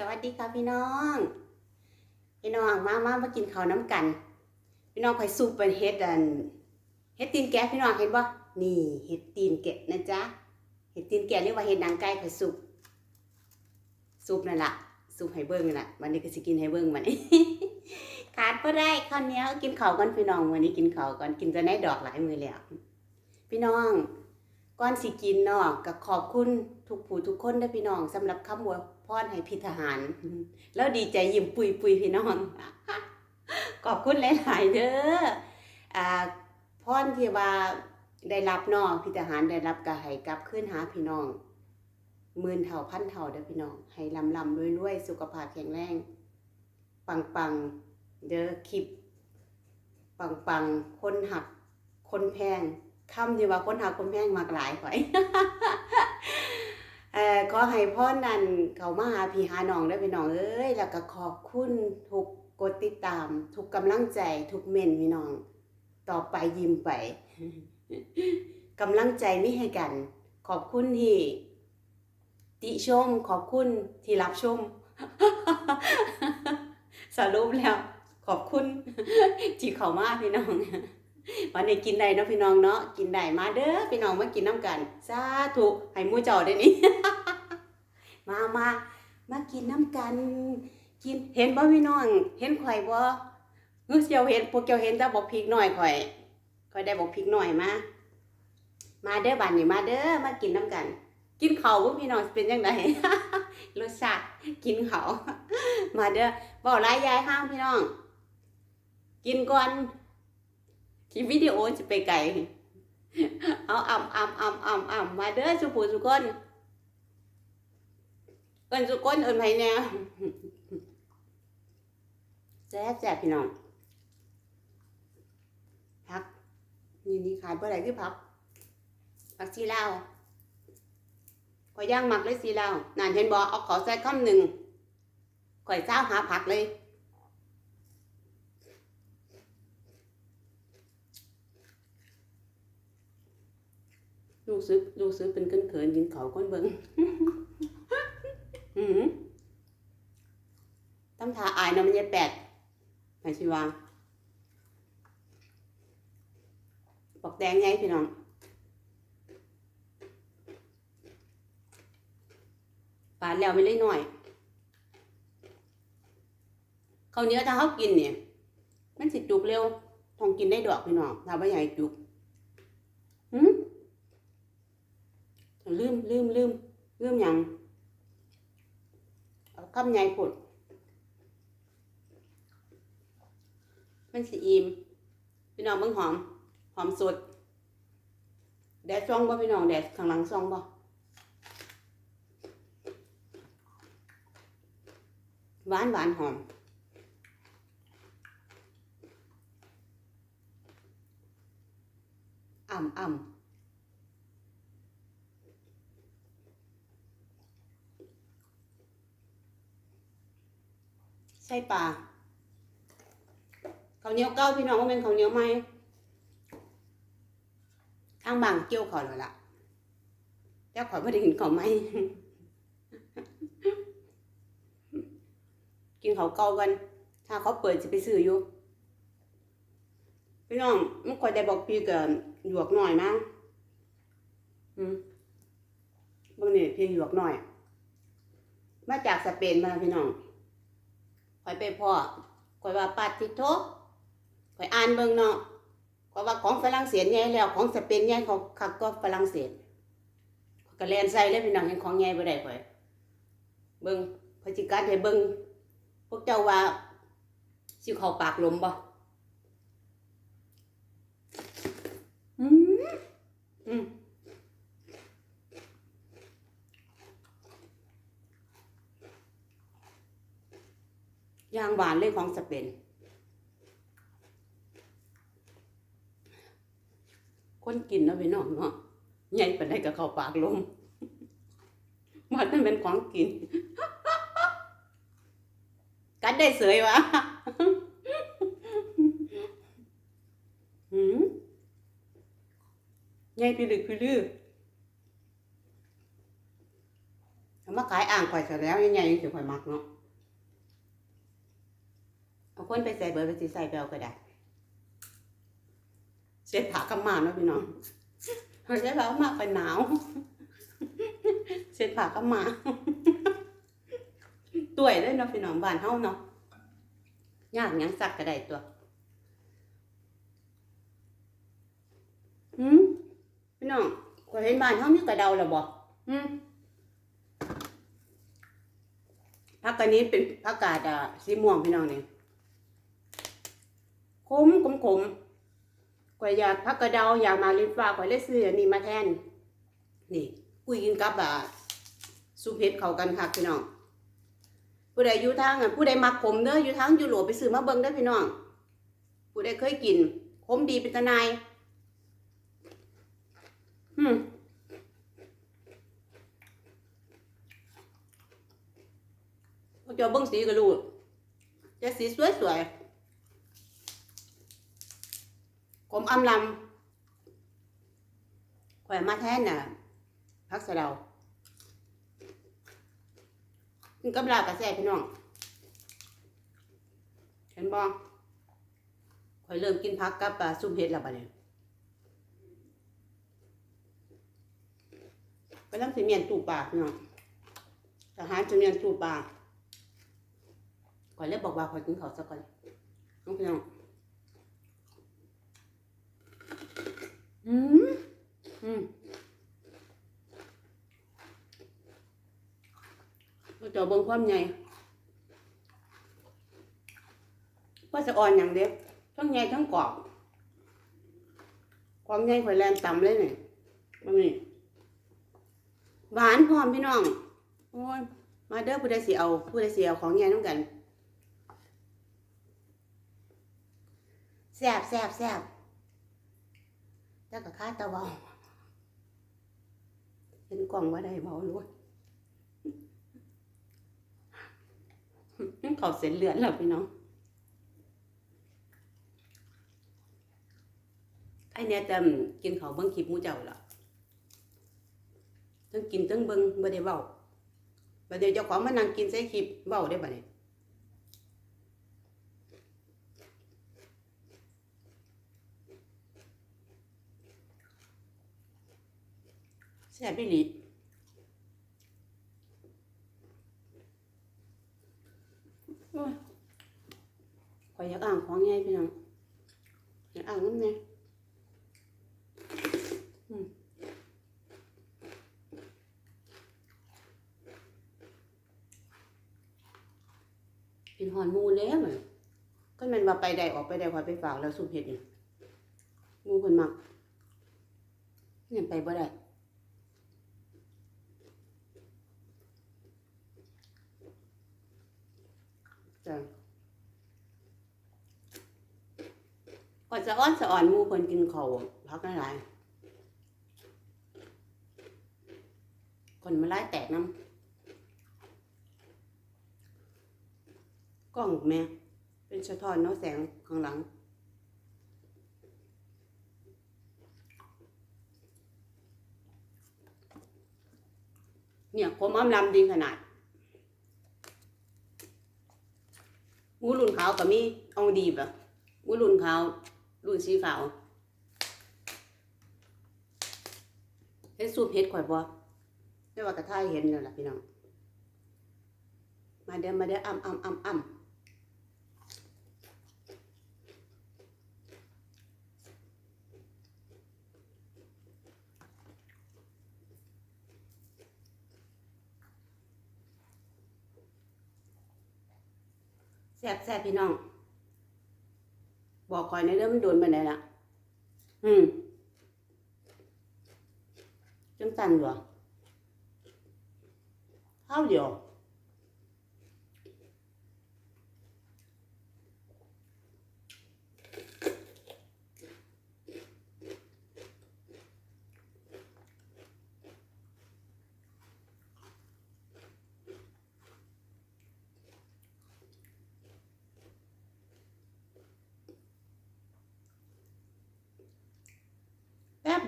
สวัสดีค่ะพี่น้อง พี่น้องมามามากินข้าวน้ำกัน พี่น้องคอยซุปเป็นเฮ็ดอันเฮ็ดตีนแกะพี่น้องเห็นบ่นี่เฮ็ดตีนแกะนะจ๊ะเฮ็ดตีนแกะหรือว่าเฮ็ดหนังไก่คอยซุปซุปนั่นล่ะซุปให้เบิ่งนั่นล่ะวันนี้ก็สิกินให้เบิ่งมันขาดบ่ได้ข้าวเหนียวกินข้าวก่อนพี่น้องวันนี้กินข้าวก่อนกินจะได้ดอกหลายมือแล้วพี่น้องก่อนสิกินเนาะก็ขอบคุณทุกผู้ทุกคนเด้อพี่น้องสำหรับคำอวย พรให้พี่ทหาร แล้วดีใจยิ้มปุยปุยพี่น้องขอบคุณหลายๆเด้ออ่าพรที่ว่าได้รับนาะพี่ทหารได้รับก็ให้กลับคืนหาพี่น้องหมื่นเท่าพันเท่าเด้อพี่น้อง ให้ลำลำรวยรวยสุขภาพแข็งแรง ปังปังเด้อคลิป ปังปังคนหัก คนแพงคำที่ว่าคนหาคนแพงมากหลายข่อย อ่อขอให้พ่อนันเขามาหาพี่หาน้องได้พี่น้องเอ้ยแล้วก็ขอบคุณทุกกดติดตาม ทุกกำลังใจทุกเมนพี่น้อง ต่อไปยิ้มไปกำลังใจไม่ให้กัน ขอบคุณที่ ติชม ขอบคุณที่รับชม สรุปแล้ว ขอบคุณที่เขามาพี่น้อง วันนี้กินได้เนาะพี่น้องเนาะกินได้มาเด้อพี่น้องมากินน้ำกันสาธุให้มู่เจ้าได้นี่ มามามากินน้ำกัน กินเห็นบ่พี่น้อง เห็นข่อยบ่เออเจ้าเห็นพวกเจ้าเห็นแต่บอกพริกหน่อยข่อยข่อยได้บอกพริกหน่อยมามาเด้อบ้านนี้มาเด้อมากินน้ำกัน กินข้าวบ่พี่น้องเป็นจังไดรสชาติกินข้าวมาเด้อบ่หลายยายห้างพี่น้อง กินก่อน คลิปวิดีโอจะไปไกลเอาอ่ำอ่ำอ่ำอ่ำอ่ำมาเด้อสุภูสุคนเอินสุคนเอินไผแน่แซ่บแซ่บพี่น้องพักนี่นี่ขายเมื่อะไร่คือพักพักซีลาวข่อยย่างหมักเลยซีลาวนานเห็นบอเอาขอใส่คำหนึ่งข่อยเจ้าหาผักเลย ลูกซื้อลูกซื้อเป็นเกินเขินกินเขาวก้นเบิงอืมตั้งทาอายนะมันจะแปดไหนชิวาบอกแดงไงพี่น้องปาดแล้วไม่เล่นหน่อยเขาวเหนี้ยวถ้าเขากินเนี่ยมันสิจุกเร็วทองกินได้ดอกพี่น้องถ้าว่าใหญ่จุกหืม ลืมลืมลืมลืมยังเอาคำใหญ่ผดมันสีอิ่มพี่น้องเบิ่งหอม หอมสด แดดซ่องบ่พี่น้องแดดข้างหลังซ่องบ่หวานหวานหอมอ่ำอ่ำ ใช่ปลาข้าเนียเก้าพี่น้องว่าเป็นเขาเนียไหมข้างบางเกี่ยวเขาแล้วล่ะเจ้าขอยไม่ได้กินข้าวไหมกินข้าวเก่ากัน ถ้าเขาเปิดจะไปซื้ออยู่พี่น้องมันคอยได้บอกพี่กับหยวกหน่อยมั้งอืมบางนี่พี่หยวกหน่อย มาจากสเปนมาพี่น้อง ข่อยไปพ่อข่อยว่าปาติโทข่อยอ่านเบิ่งเนาะข่อยว่าของฝรั่งเศสใหญ่แล้วของสเปนใหญ่เขาคักก็ฝรั่งเศสข่อยก็แลนใส่เลยพี่น้องเห็นของใหญ่บ่ได้ข่อย เบิ่งข่อยสิกัดให้เบิ่งพวกเจ้าว่าสิเข้าปากลมบ่อืมอืม ยางหวานเลยของสเปนคนกินนะพี่น้องเนาะใหญ่ปานใดก็เข้าปากลมมันนั่นเป็นของกิน กัดได้เสยวะหืมใหญ่พี่ลึกพี่ลือเอมาขายอ่างข่อยเสร็จแล้วยังไงยังสิข่อยมักเนาะ คนไปใส่เบอร์ไปสิใส่เอาก็ได้เสียผักกับมาเนาะพี่น้องเขาใช้ผักมาไปหนาวเสียผักกับมาตัวยเลยเนาะพี่น้องบ้านเฮาเนาะยากยังสักก็ได้ตัวหืมพี่น้องข่อยเห็นบ้านเฮามีกระเดาแล้วบ่หืมผักกาดนี้เป็นผักกาดอะสีม่วงพี่น้องเนี่ย ขมขมขมกว่าอยากผักกระเดาอยากมาลิ้นฟ้าข่อยเลยซื้ออันนี้มาแทน นี่คุยกินกับอะซุปเห็ดเข้ากันค่ะพี่น้องผู้ใดอยู่ทางผู้ใดมักขมเด้ออยู่ทางยุโรปไปซื้อมาเบิ่งได้พี่น้องผู้ใดเคยกินขมดีเป็นตะนายอืมก็จะเบิ้งสีก็รู้จะสีสวยสวยๆ กลมอำลำข่อยมาแทนน่ะพักสะเดากินกับลาบกระแซ่พี่น้อง เห็นบ่ข่อยเริ่มกินพักกับปลาซุปเห็ดแล้วบัดนี้ไปลังสิเมียนตูปลาพี่น้องทหารจะเมียนตูปาก่อนเลยบอกว่าขอยกินข้าวสักก่อนน้องพี่น้อง อืมอืมก็จะเบิ่งความใหญ่ว่าจะอ่อนอย่างเดียวทั้งใหญ่ทั้งกรอบความใหญ่ข่อยแรงต่ำเลยนี่มันนี่หวานพร้อมพี่น้องโอ้ยมาเด้อผู้ใดสิเอา ผู้ใดสิเอาของใหญ่น้ำกันแซ่บแซ่บแซ่บ แล้วก็ข้าตะเบาเห็นกล่องว่าได้เบาล้วนเขาเส้นเลือนแล้วพี่น้องไอเนี่ยจะกินเขาเบิ้งคลิปมูเจ้าละทั้งกินทั้งเบิ้งบ่ได้เบาบัดเดี๋ยวเจ้าของมานั่งกินใส่คลิปเบาได้บ่เนี่ย แซ่บอีหลีโอ้ยข่อยอยากอ่างของไงพี่น้องอยากอ่างน้ำไงอืมกินหอนหมูแล้วมันก็มันมาไปได้ออกไปได้ข่อยไปฝากแล้วสุเผ็ดนี่หมูคนมักเนี่ยไปบ่ได้ จ้ะก่อนจะอ้อนสะอ่อนมูคนกินเขาพักหลายคนมาไล่แตกน้ำกล้องแม่เป็นสะท้อนเนาะแสงข้างหลังเนี่ยผมอ้ำลำดีขนาด หมูรุ่นขาวก็มีเอาดีป่ะหมูรุ่นขาวรุ่นสีขาวเห็นสูบเห็ดข่อยบ่ไม่ว่ากระทายเห็นนั่นแหละพี่น้อง มาเด้อมาเด้ออ่ำอ่ำอ่ำอ่ำแซ่บแซ่บพี่น้อง บอกคอยในเรื่องมันโดนไปไหนละอืมจังตันบ่ข้าวเดียว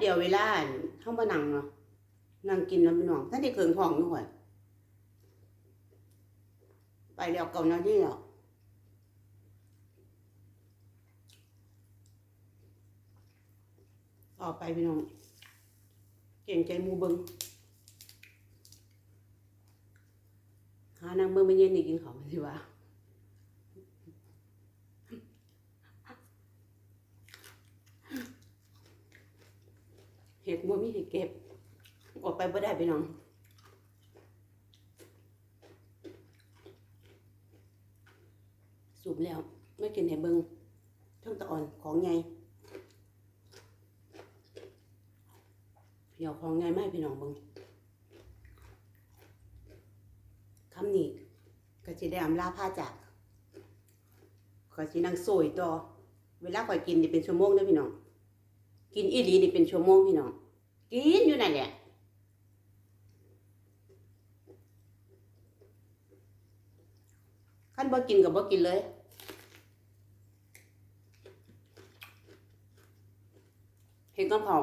เดียวเวลาเข้ามานั่งเนาะนั่งกินแล้วพี่น้องท่านได้เคืองทองด้วยไปแล้วเก่านาทีแล้วต่อไปพี่น้องเก่งใจมูเบิงหานางเบิงไม่เย็นนี่กินของมันสิวะ เห็ดมัวมีเห็ดเก็บ ออกไปบ่ได้พี่น้องสูบแล้วไม่กินให้เบิงเท่งตะอ่อนของไงพี่เอของไงไม่พี่น้องเบิงคำนี้ก็จะได้อำลาผ้าจากก็จะนั่งโซยต่อเวลาข่อยกินนี่เป็นชั่วโมงเด้อพี่น้อง กินอีหลีนี่เป็นชั่วโมงพี่น้องกินอยู่นั่นแหละขั้นบ่กินกับบ่กินเลยเห็นกับเขา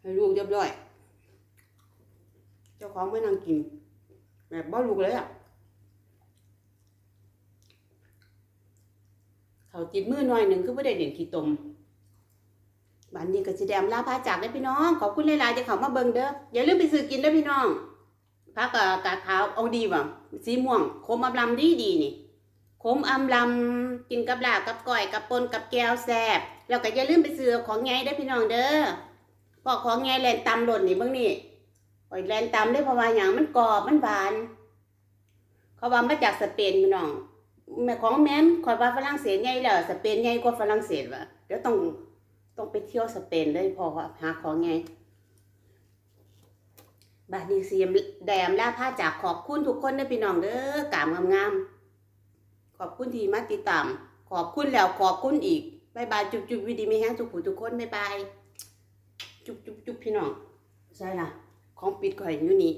ให้ลูกเรียบร้อย เจ้าของไม่นั่งกินแบบบ่ลูกเลยอะ เขาจิตมือหน่อยหนึ่งคือไม่ได้เด่นขี้ตมบันนี้ก็จะแดมลาพาจากได้พี่น้องขอบคุณหลายๆที่เขามาเบิ่งเด้ออย่าลืมไปซื้อกินเด้พี่น้องพักกาดขาวเอาดีว่ะสีม่วงขมอำลำดีดีนี่ขมอำลำกินกับลาบกับก้อยกับปนกับแก้วแซ่บแล้วก็อย่าลืมไปซื้อของไงเด้พี่น้องเด้อพอของไงแลนตำหล่นนี่เบิ่งนี่ปล่อยแลนตำได้เพราะว่าหยังมันกรอบมันหวาน เขาว่ามาจากสเปนพี่น้อง แม่ของแม่นคอยว่าฝรั่งเศสใหญ่แล้วสเปนใหญ่กว่าฝรั่งเศสว่ะเดี๋ยวต้องต้องไปเที่ยวสเปนเลยพอว่าหาของไงบาดนีเสียมแดมล่าผ้าจากขอบคุณทุกคนเด้อพี่น้องเด้อกามงามๆขอบคุณที่มาติดตามขอบคุณแล้วขอบคุณอีกบายบายจุบจุบวิดีมีแห้งทุกผู้ทุกคนบายบายจุบจุบจุบพี่น้องใช่ล่ะ ของปิดข่อยอยู่นี่